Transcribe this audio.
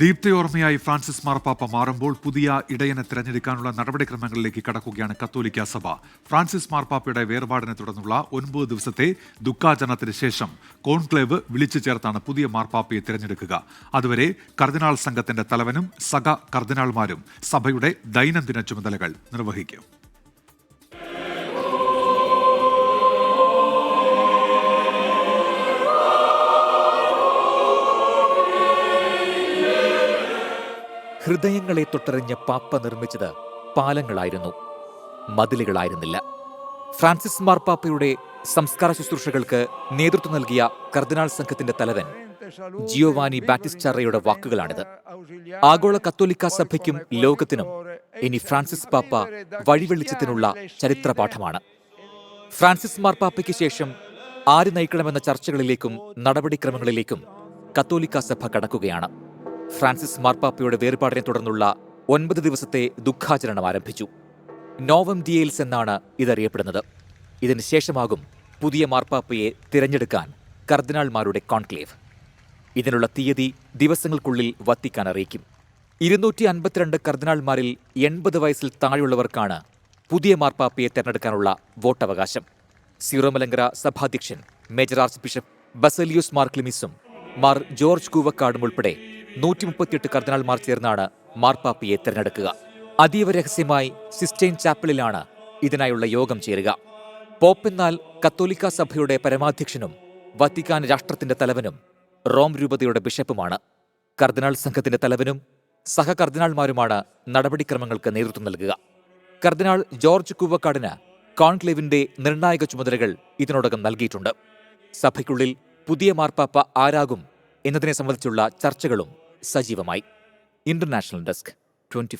ദീപ്തയോർമ്മയായി Francis മാർപ്പാപ്പ മാറുമ്പോൾ പുതിയ ഇടയനെ തിരഞ്ഞെടുക്കാനുള്ള നടപടിക്രമങ്ങളിലേക്ക് കടക്കുകയാണ് കത്തോലിക്ക സഭ. ഫ്രാൻസിസ് മാർപ്പാപ്പയുടെ വേർപാടിനെ തുടർന്നുള്ള ഒൻപത് ദിവസത്തെ ദുഃഖാചരണത്തിന് ശേഷം കോൺക്ലേവ് വിളിച്ചു ചേർത്താണ് പുതിയ മാർപ്പാപ്പയെ തിരഞ്ഞെടുക്കുക. അതുവരെ കർദിനാൾ സംഘത്തിന്റെ തലവനും സഹ കർദിനാൾമാരും സഭയുടെ ദൈനംദിന ചുമതലകൾ നിർവഹിക്കും. ഹൃദയങ്ങളെ തൊട്ടറിഞ്ഞ പാപ്പ നിർമ്മിച്ചത് പാലങ്ങളായിരുന്നു. മതിലുകളായിരുന്നില്ല. ഫ്രാൻസിസ് മാർപ്പാപ്പയുടെ സംസ്കാര ശുശ്രൂഷകൾക്ക് നേതൃത്വം നൽകിയ കർദിനാൾ സംഘത്തിന്റെ തലവൻ ജിയോവാനി ബാറ്റിസ്റ്റാറയുടെ വാക്കുകളാണിത്. ആഗോള കത്തോലിക്ക സഭയ്ക്കും ലോകത്തിനും ഇനി ഫ്രാൻസിസ് പാപ്പ വഴിവെളിച്ചത്തിനുള്ള ചരിത്രപാഠമാണ്. ഫ്രാൻസിസ് മാർപ്പാപ്പയ്ക്ക് ശേഷം ആര് നയിക്കണമെന്ന ചർച്ചകളിലേക്കും നടപടിക്രമങ്ങളിലേക്കും കത്തോലിക്ക സഭ കടക്കുകയാണ്. ഫ്രാൻസിസ് മാർപ്പാപ്പയുടെ വേർപാടിനെ തുടർന്നുള്ള ഒൻപത് ദിവസത്തെ ദുഃഖാചരണം ആരംഭിച്ചു. നോവം ഡിയേൽസ് എന്നാണ് ഇതറിയപ്പെടുന്നത്. ഇതിന് ശേഷമാകും പുതിയ മാർപ്പാപ്പയെ തിരഞ്ഞെടുക്കാൻ കർദിനാൾമാരുടെ കോൺക്ലേവ്. ഇതിനുള്ള തീയതി ദിവസങ്ങൾക്കുള്ളിൽ വത്തിക്കാൻ അറിയിക്കും. ഇരുന്നൂറ്റി അൻപത്തിരണ്ട് കർദിനാൾമാരിൽ എൺപത് വയസ്സിൽ താഴെയുള്ളവർക്കാണ് പുതിയ മാർപ്പാപ്പയെ തെരഞ്ഞെടുക്കാനുള്ള വോട്ടവകാശം. സീറോമലങ്കര സഭാധ്യക്ഷൻ മേജർ ആർച്ച് ബിഷപ്പ് ബസലിയോസ് മാർക്ലിമിസും മാർ ജോർജ് കൂവക്കാടും ഉൾപ്പെടെ നൂറ്റി മുപ്പത്തിയെട്ട് കർദിനാൾമാർ ചേർന്നാണ് മാർപ്പാപ്പയെ തിരഞ്ഞെടുക്കുക. അതീവ രഹസ്യമായി സിസ്റ്റൈൻ ചാപ്പലിലാണ് ഇതിനായുള്ള യോഗം ചേരുക. പോപ്പെന്നാൽ കത്തോലിക്ക സഭയുടെ പരമാധ്യക്ഷനും വത്തിക്കാൻ രാഷ്ട്രത്തിന്റെ തലവനും റോം രൂപതയുടെ ബിഷപ്പുമാണ്. കർദിനാൾ സംഘത്തിന്റെ തലവനും സഹകർദിനാൾമാരുമാണ് നടപടിക്രമങ്ങൾക്ക് നേതൃത്വം നൽകുക. കർദിനാൾ ജോർജ് കൂവക്കാടിന് കോൺക്ലേവിന്റെ നിർണായക ചുമതലകൾ ഇതിനോടകം നൽകിയിട്ടുണ്ട്. സഭയ്ക്കുള്ളിൽ പുതിയ മാർപ്പാപ്പ ആരാകും എന്നതിനെ സംബന്ധിച്ചുള്ള ചർച്ചകളും സജീവമായി. International desk twenty